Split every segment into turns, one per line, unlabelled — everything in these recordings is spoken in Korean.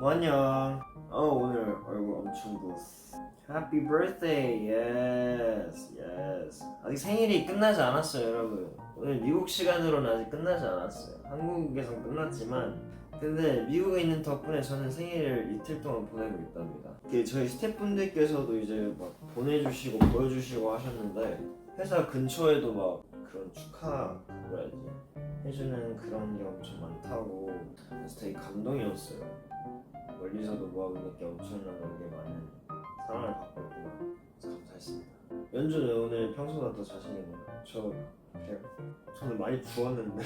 뭐 안녕. 어 오늘 얼굴 엄청 부었어. Happy birthday, yes, yes. 아직 생일이 끝나지 않았어요, 여러분. 오늘 미국 시간으로는 아직 끝나지 않았어요. 한국에선 끝났지만, 근데 미국에 있는 덕분에 저는 생일을 이틀 동안 보내고 있답니다. 그 저희 스태프분들께서도 이제 막 보내주시고 보여주시고 하셨는데 회사 근처에도 막 그런 축하 뭐라지 해주는 그런 게 엄청 많다고 그래서 되게 감동이었어요. 멀리서도 모아보는 게 엄청나게 많은 사랑을 받고 있구나. 그래서 감사했습니다. 연주는 오늘 평소보다 더 자신 있네요. 저 그냥 저는 많이 부었는데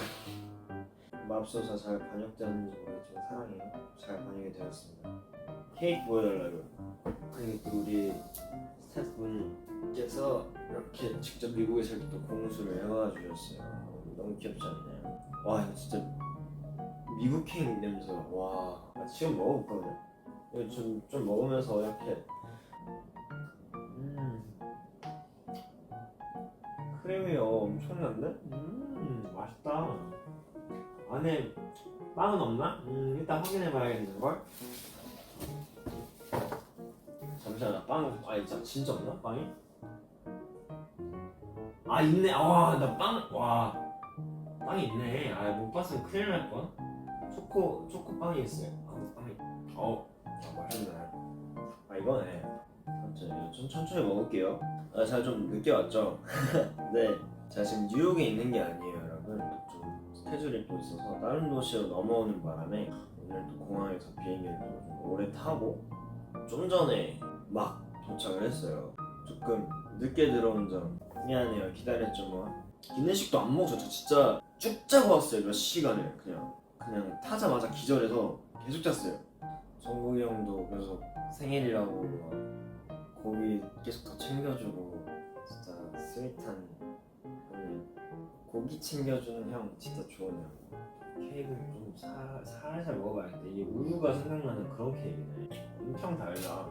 맙소사 잘 반영되었는지 모르겠지만 사랑이 잘 반영이 되었습니다. 케이크 보여달라고요. 아니 또 우리 스태프분께서 이렇게 직접 미국에서 이렇게 또 공수를 해와 주셨어요. 너무 귀엽지 않나요? 와 진짜 미국 케이크 냄새. 와나 지금 먹어볼거든. 이거 좀, 좀 먹으면서 이렇게 음 크림이 엄청난데? 음 맛있다. 안에 빵은 없나? 음 일단 확인해봐야겠는 걸? 잠시만 나 빵, 아 진짜 진짜 없나? 빵이? 아 있네. 와나빵와. 빵이 있네. 아못 봤으면 큰일 날 뻔. 초코 초코 빵이 있어요. 아 빵이. 어. 아, 맛있네 아 이거네. 천천히 천, 천천히 먹을게요. 아 제가 좀 늦게 왔죠? 네. 제가 지금 뉴욕에 있는 게 아니에요 여러분. 좀 스케줄이 또 있어서 다른 도시로 넘어오는 바람에 오늘 또 공항에서 비행기를 좀 오래 타고 좀 전에 막 도착을 했어요. 조금 늦게 들어온 점 미안해요. 기다렸죠 뭐. 기내식도 안 먹었어요. 저 진짜 쭉 자고 왔어요. 몇 시간을 그냥 그냥 타자마자 기절해서 계속 잤어요. 정국이 형도 그래서 생일이라고 막 고기 계속 더 챙겨주고 진짜 스윗한 형님 고기 챙겨주는 형 진짜 좋은 형. 케이크를 좀 살, 살살 먹어봐야겠다. 이게 우유가 생각나는 그런 케이크네. 엄청 달다.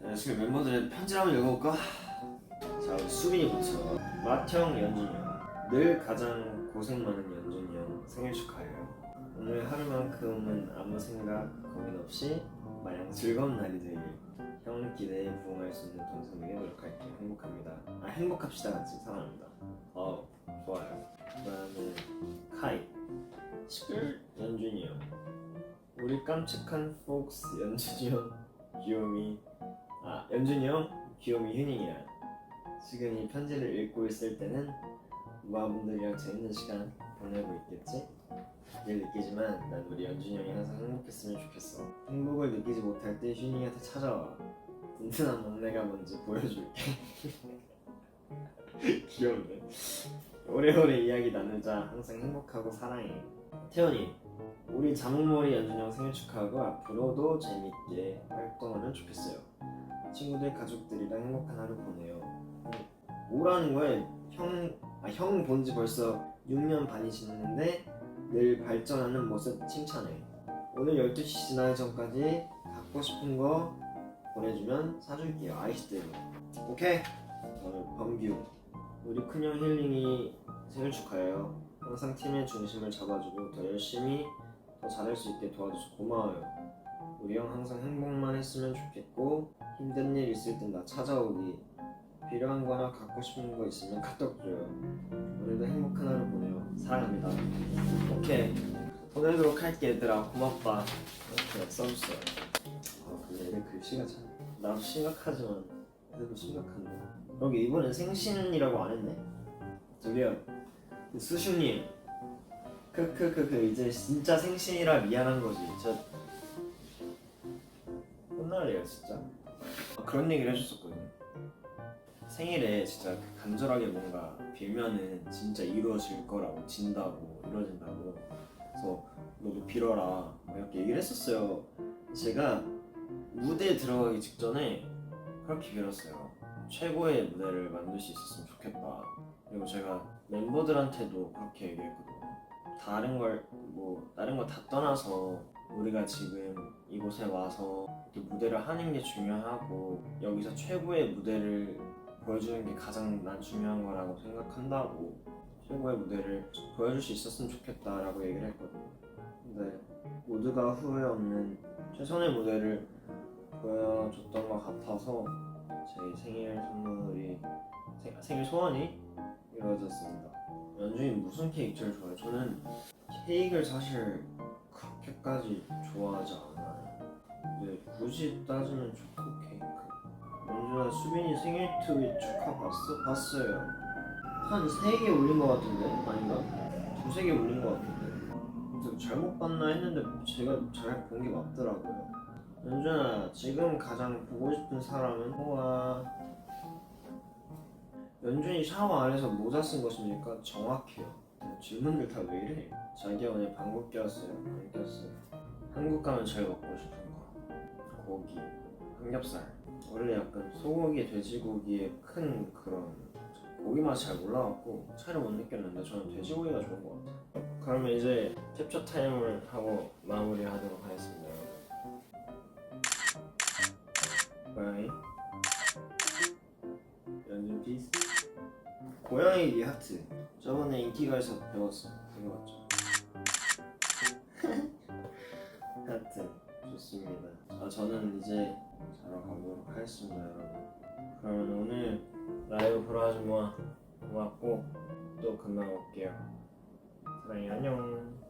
네, 지금 멤버들의 편지 한번 읽어볼까? 자, 우리 수빈이 부터. 맏형 연준이 형. 늘 가장 고생 많은 연준이 형 생일 축하해요. 오늘 하루만큼은 아무 생각, 고민 없이 마냥 즐거운 날이 되길. 형 기대에 부응할 수 있는 동생 되게 노력할게요. 행복합니다. 아, 행복합시다 같이 사랑합니다. 어, 좋아요. 그 다음에 카이. 시끌 연준이 형. 우리 깜찍한 폭스 연준이 형. 귀요미 아 연준이 형 귀요미 휴닝이야 지금 이 편지를 읽고 있을 때는 모아분들이랑 재밌는 시간 보내고 있겠지? 늘 느끼지만 난 우리 연준이 형이 항상 행복했으면 좋겠어 행복을 느끼지 못할 때 휴닝이한테 찾아와 든든한 막내가 뭔지 보여줄게 귀엽네 오래오래 이야기 나누자 항상 행복하고 사랑해 태연이 우리 자몽머리 연준이 형 생일 축하하고 앞으로도 재밌게 활동하면 좋겠어요. 친구들 가족들이랑 행복한 하루 보내요. 뭐라는 거야? 형, 아, 형 본 지 벌써 6년 반이 지났는데 늘 발전하는 모습 칭찬해. 오늘 12시 지나기 전까지 갖고 싶은 거 보내주면 사줄게요. 아이스대로. 오케이. 오늘 범규. 우리 큰형 힐링이 생일 축하해요. 항상 팀의 중심을 잡아주고 더 열심히 더 잘할 수 있게 도와줘서 고마워요. 우리 형 항상 행복만 했으면 좋겠고 힘든 일 있을 땐 나 찾아오기 필요한 거나 갖고 싶은 거 있으면 카톡 줘요. 오늘도 행복한 하루 보내요. 사랑합니다. 오케이 보내도록 할게 얘들아 고맙다. 이렇게 써줬어요. 아 근데 얘네 글씨가 참 나도 심각하지만 얘들도 심각한데 여기 이번엔 생신이라고 안 했네. 저기요 수슈님 크크크크 이제 진짜 생신이라 미안한 거지 저 혼날래요 진짜 아, 그런 얘기를 해줬었거든요 생일에 진짜 그 간절하게 뭔가 빌면은 진짜 이루어질 거라고 진다고 이루어진다고. 그래서 너도 빌어라. 뭐 이렇게 얘기를 했었어요. 제가 무대에 들어가기 직전에 그렇게 빌었어요. 최고의 무대를 만들 수 있었으면 좋겠다. 그리고 제가 멤버들한테도 그렇게 얘기했거든요. 다른 걸 뭐 다른 거 다 떠나서 우리가 지금 이곳에 와서 무대를 하는 게 중요하고 여기서 최고의 무대를 보여주는 게 가장 난 중요한 거라고 생각한다고 최고의 무대를 보여줄 수 있었으면 좋겠다라고 얘기를 했거든요. 근데 모두가 후회 없는 최선의 무대를 보여줬던 것 같아서 제 생일 선물이 생, 생일 소원이 이루어졌습니다. 연준이 무슨 케이크 제일 좋아해? 저는 케이크를 사실 그렇게까지 좋아하지 않아요. 근데 굳이 따지면 초코 케이크. 연준아 수빈이 생일 트윗 축하 봤어? 봤어요. 한 세 개 올린 것 같은데 아닌가? 두세 개 올린 것 같은데. 근데 잘못 봤나 했는데 제가 잘 본 게 맞더라고요. 연준아 지금 가장 보고 싶은 사람은 호아. 연준이 샤워 안 해서 모자 쓴 것입니까? 정확해요. 질문들 다 왜 이래? 자기가 오늘 방귀 꼈어요? 안 꼈어요? 한국 가면 제일 먹고 싶은 거 고기, 삼겹살. 원래 약간 소고기, 돼지고기의 큰 그런 고기 맛이 잘 몰라갖고 차이를 못 느꼈는데 저는 돼지고기가 좋은 것 같아요. 그러면 이제 캡처 타임을 하고 마무리하도록 하겠습니다. 고양이 연준 피스 고양이 리하트 저번에 인기가에서 배웠어 그거 맞죠? 좋습니다. 아 저는 이제 자러 가보도록 하겠습니다 여러분. 그러면 오늘 라이브 보러 모아 고맙고 또 금방 올게요. 사랑해 안녕